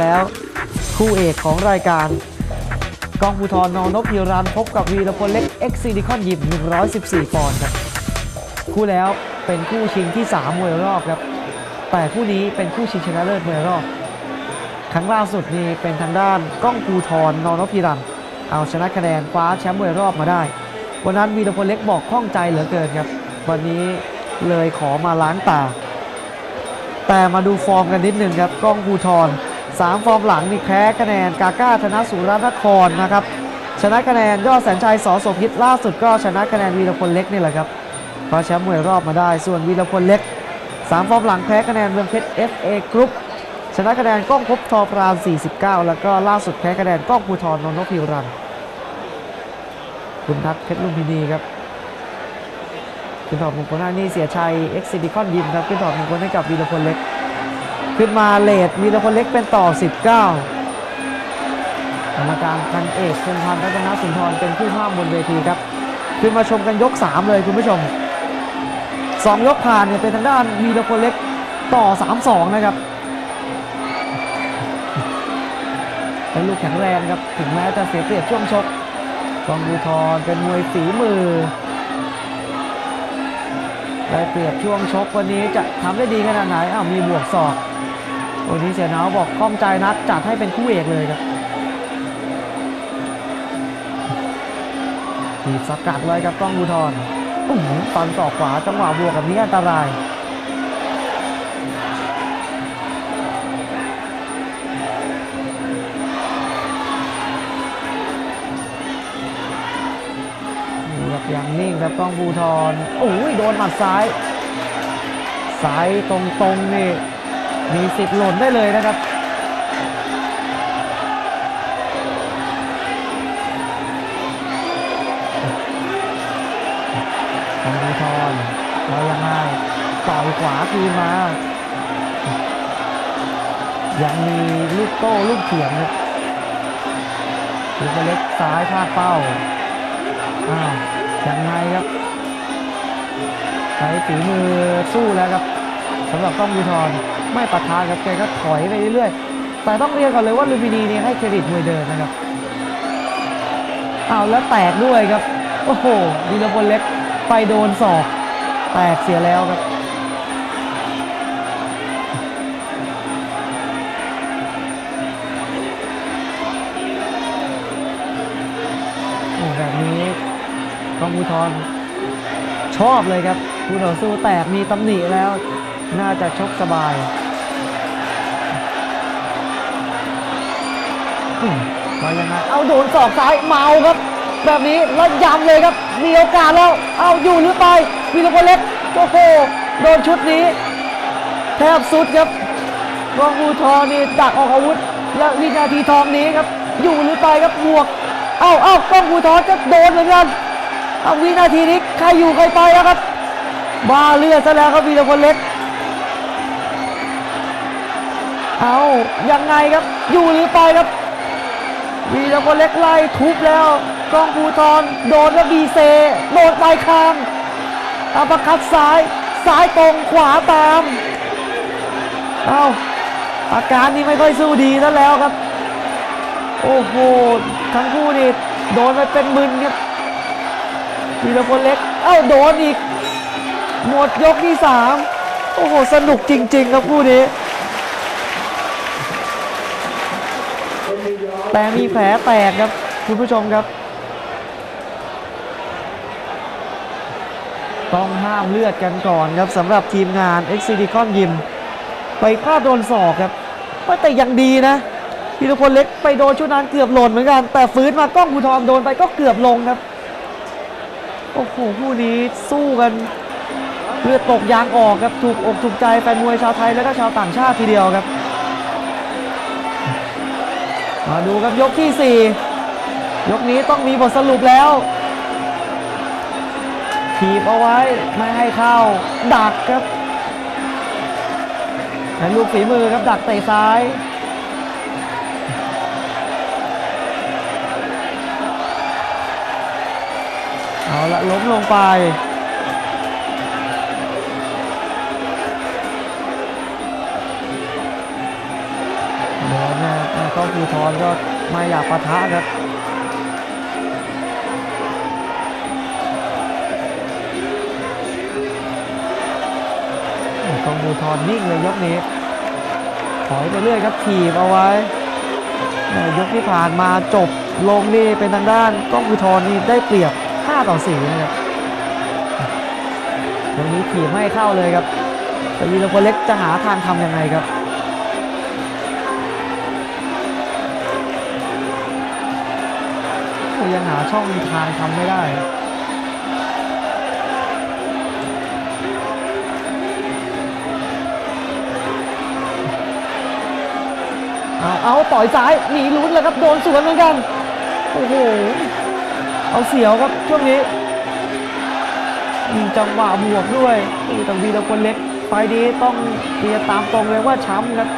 แล้ว คู่เอกของรายการ กองภูทรนอนกพิรันพบกับวีรพลเล็กเอ็กซิลิคอนยิม114 ปอนด์ครับ คู่แล้วเป็นคู่ชิงที่ 3 มวยรอบครับ แต่คู่นี้เป็นคู่ชิงชนะเลิศมวยรอบ ครั้งล่าสุดนี่เป็นทางด้านก้องภูทรนอนกพิรันเอาชนะคะแนนคว้าแชมป์มวยรอบมาได้ วันนั้นวีรพลเล็กบอกข้องใจเหลือเกินครับ วันนี้เลยขอมาล้างตา แต่มาดูฟอร์มกันนิดนึงครับ ก้องภูทร สามฟอร์มหลังนี่แพ้คะแนนกาก้าธนะสุรนครนะครับชนะคะแนนยอดแสนชัยสอโสพิษล่าสุดก็ชนะคะแนนวีรพลเล็กนี่แหละครับคว้าแชมป์มวยรอบมาได้ ส่วนวีรพลเล็กสามฟอร์มหลังแพ้คะแนนเมืองเพชร FA Group ชนะคะแนนก้องภพบทอพราม 49 แล้วก็ล่าสุดแพ้คะแนนก้องภูทรนนทพิรันคุณทัศน์เพชรลุมพินีครับขึ้นถอดมงคลหน้านี่เสียชัยเอ็กซิบิคอนยิมครับขึ้นถอดมงคลให้กับวีรพลเล็ก ขึ้นมาเลดวีรพลเล็กเป็นต่อ 19กรรมการพันเอกพงพันธ์รัตนสุนทรเป็นผู้ห้ามบนเวทีครับ ขึ้นมาชมกันยก 3 เลยคุณผู้ชม 2 ยกผ่านเนี่ยเป็นทางด้านวีรพลเล็กต่อ 3-2 นะครับเป็นลูกแข็งแรงครับ ถึงแม้จะเสียเปรียบช่วงชกกองบูทรเป็นมวยฝีมือได้เปรียบช่วงชกวันนี้จะทำได้ดีขนาดไหนอ้าวมีบวกศอก วันนี้เสียหนาวบอกก้อมใจนัดจัดให้เป็นคู่เอกเลยครับถีบสกัดไว้ครับกล้องบูทรอื้อฟันศอกขวาจังหวะบวกกับนี้อันตรายนี่ครับยังนิ่งครับกล้องภูทรโอ้ยโดนหมัดซ้าย ซ้ายตรงๆนี่ มีสิทธิ์หล่นได้เลยนะครับกองภูทรเรายังไงต่อยขวาคืนมา ยังมีลูกโต้ลูกเถียงครับลูกเล็กซ้ายพลาดเป้า อ้าวยังไงครับใช้ฝีมือสู้แล้วครับสำหรับกล้องยูทร ไม่ปะทะครับแกก็ถอยไปเรื่อยๆ แต่ต้องเรียกก่อนเลยว่าลูมินีเนี่ยให้เครดิตมวยเดินนะครับเอาแล้วแตกด้วยครับ โอ้โหวีรพลเล็กไปโดนศอก แตกเสียแล้วครับโอ้แบบนี้กองภูทรชอบเลยครับผู้ต่อสู้แตกมีตำหนิแล้ว น่าจะชกสบายมายังไงเอาโดนศอกซ้ายเมาครับ แบบนี้แล้วยำเลยครับ มีโอกาสแล้ว เอาอยู่หรือไปวีรพลเล็กโอ้โหโดนชุดนี้ แทบสุดครับกองภูทรนี่ดักออกอาวุธ และวินาทีทองนี้ครับ อยู่หรือไปครับบวก เอ้าเอ้ากล้องภูทรจะโดนเหมือนกันเอาวินาทีนี้ใครอยู่ใครไปแล้วครับบ้าเลือดซะแล้วครับวีรพลเล็ก เอายังไงครับอยู่หรือไปครับวีรพลเล็กไล่ทุบแล้วกล้องภูทรโดนแล้วบีเซโดนปลายคางอัปร์คัดซ้ายซ้ายตรงขวาตามเอาอาการนี้ไม่ค่อยสู้ดีซะแล้วครับ โอ้โหทั้งคู่นี่โดนไปเป็นมึนครับวีรพลเล็กเอ้าโดนอีกหมดยกที่สามโอ้โหสนุกจริง ๆ ครับคู่นี้ แต่มีแผลแตกครับคุณผู้ชมครับ ต้องห้ามเลือดกันก่อนครับสำหรับทีมงาน x i d i c o n Gym ไปพลาดโดนศอกครับแต่ยังดีนะพีรพลเล็กไปโดนชุดนั้นเกือบหล่นเหมือนกัน แต่ฟื้นมากล้องภูทรโดนไปก็เกือบลงครับ โอ้โหคู่นี้สู้กันเลือดตกยางออกครับถูกอกถูกใจแฟนมวยชาวไทยและก็ชาวต่างชาติทีเดียวครับ มาดูครับยกที่ 4 ยกนี้ต้องมีบทสรุปแล้ว ถีบเอาไว้ไม่ให้เข้า ดักครับแต่ลูกฝีมือครับดักเตะซ้ายเอาละล้มลงไป แม่ก็ภูทรก็ไม่อยากปะทะครับกองภูทรนิ่งเลยยกนี้ถอยไปเรื่อยครับถีบเอาไว้ ยกที่ผ่านมาจบลงนี่เป็นทางด้านก้องภูทรนี่ได้เปรียบ 5 ต่อ4นะครับตรงนี้ถีบไม่เข้าเลยครับแต่วีรพลเล็กจะหาทางทำยังไงครับ ยังหาช่องทางทำไม่ได้เอาเอาต่อยซ้ายหนีลุ้นเลยครับโดนสวนเหมือนกัน โอ้โห เอาเสียวครับช่วงนี้ มีจังหวะบวกด้วยแต่วีรพลเล็กไฟล์นี้ต้องเรียตามตรงเลยว่าช้ำครับ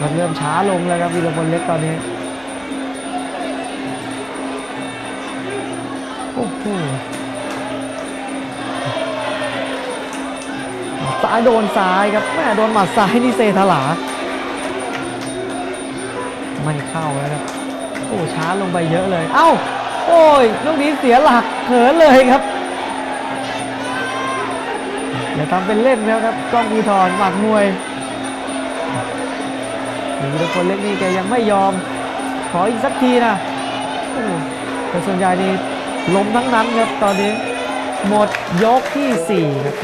มันเริ่มช้าลงแล้วครับวีรพลเล็กตอนนี้โอ้โหซ้ายโดนซ้ายครับแม่โดนหมัดซ้ายนี่เซทลาไม่เข้าแล้วครับโอ้ช้าลงไปเยอะเลย เอ้า โอ้ยลูกนี้เสียหลักเขินเลยครับอย่าทำเป็นเล่นนะครับกล้องภูทรหมัดมวย มีทุกคนเล็กนี่แกยังไม่ยอม ขออีกสักทีนะแต่ส่วนใหญ่นี่ล้มทั้งนั้นครับตอนนี้ หมดยกที่สี่ครับ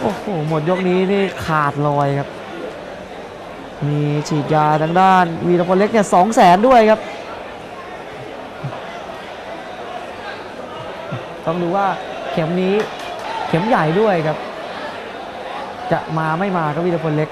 โอ้โห หมดยกนี้นี่ขาดลอยครับ มีฉีดยาทางด้านวีรพลเล็กเนี่ยสองแสนด้วยครับ ต้องดูว่าเข็มนี้ เข็มใหญ่ด้วยครับ จะมาไม่มาครับวีรพลเล็ก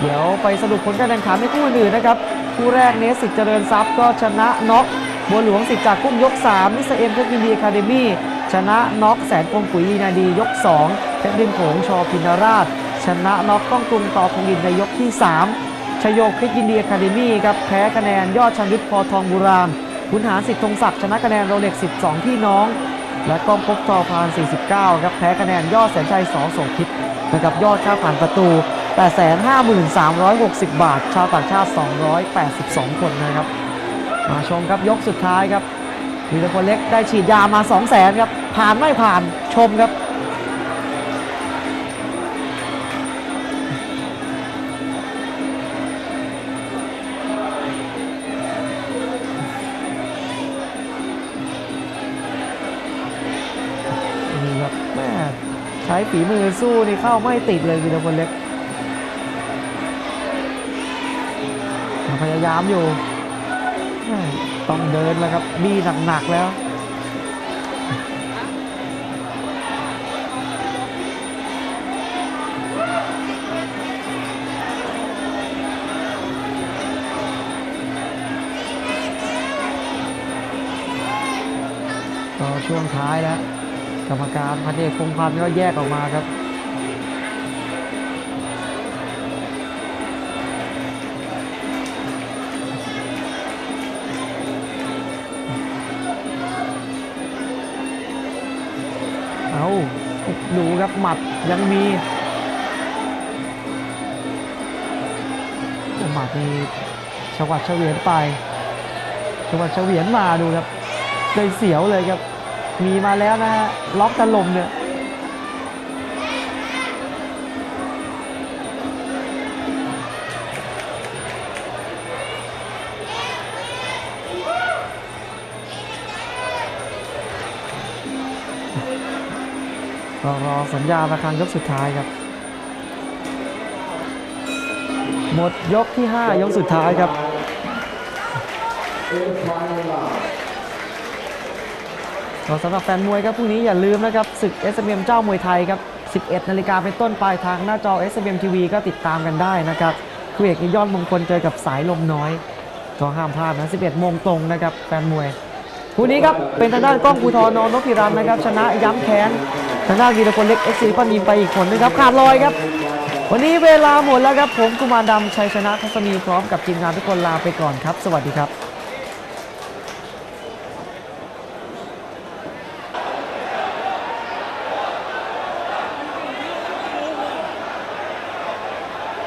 เดี๋ยวไปสรุปผลการแข่งขันในคู่อื่นนะครับ คู่แรกเนสสิทธิ์เจริญทรัพย์ก็ชนะน็อกบัวหลวงสิทธิ์จากกุ้งยก3มิสเอ็มเพชรยินดีอะคาเดมี่ชนะน็อกแสนพงปุ๋ยนาดียก2เพชรดินโขงชอพินาราช ชนะน็อกก้องกรุงต่อพงินในยกที่ 3 ชโยกเพชรยินดีอะคาเดมี่ครับแพ้คะแนนยอดชันยุทธพอทองบุรามขุนหารสิทธิ์ธงศักดิ์ชนะคะแนนโรเล็ก12พี่น้อง และก้องพบทอพาน49 ครับ แพ้คะแนนยอดแสนชัยสองสพิษนะครับยอดค่าผ่านประตู 853,360 บาท ชาวต่างชาติ 282 คนนะครับ มาชมครับยกสุดท้ายครับวีรพลเล็กได้ฉีดยามา 2 0 0แสนครับ ผ่านไม่ผ่านชมครับ ช้ฝีมือสู้นี่เข้าไม่ติดเลยวีรพลเล็กพยายามอยู่ ต้องเดินแล้วครับบีหนักๆแล้วก็ช่วงท้ายแล้ว กรรมการพันเอกพงพันก็แยกออกมาครับเอาดูครับหมัดยังมีหมัดนี่ชวัดเฉวียนไปชวัดเฉวียนมาดูครับเลยเสียวเลยครับ มีมาแล้วนะฮะล็อกตะลมเนี่ยก็รอสัญญาณระฆังยกสุดท้ายครับ หมดยกที่ 5 ยกสุดท้ายครับ ก็สำหรับแฟนมวยครับพรุ่งนี้อย่าลืมนะครับศึก s m m เจ้ามวยไทยครับ 11 นาฬิกาเป็นต้นไปทางหน้าจอ s m m TV ก็ติดตามกันได้นะครับคู่เอกนี่ยอดมงคลเจอกับสายลมน้อยก็ห้ามพลาดนะ 11 โมงตรงนะครับแฟนมวยคู่นี้ครับเป็นทางด้านกล้องภูทรนนพิรันนะครับชนะย้ำแค้นทางด้านวีรพลเล็กเอ็กซ์ซีปันยิมไปอีกคนนึงครับขาดลอยครับ วันนี้เวลาหมดแล้วครับผมกุมารดำชัยชนะทัศนีพร้อมกับทีมงานทุกคนลาไปก่อนครับ สวัสดีครับ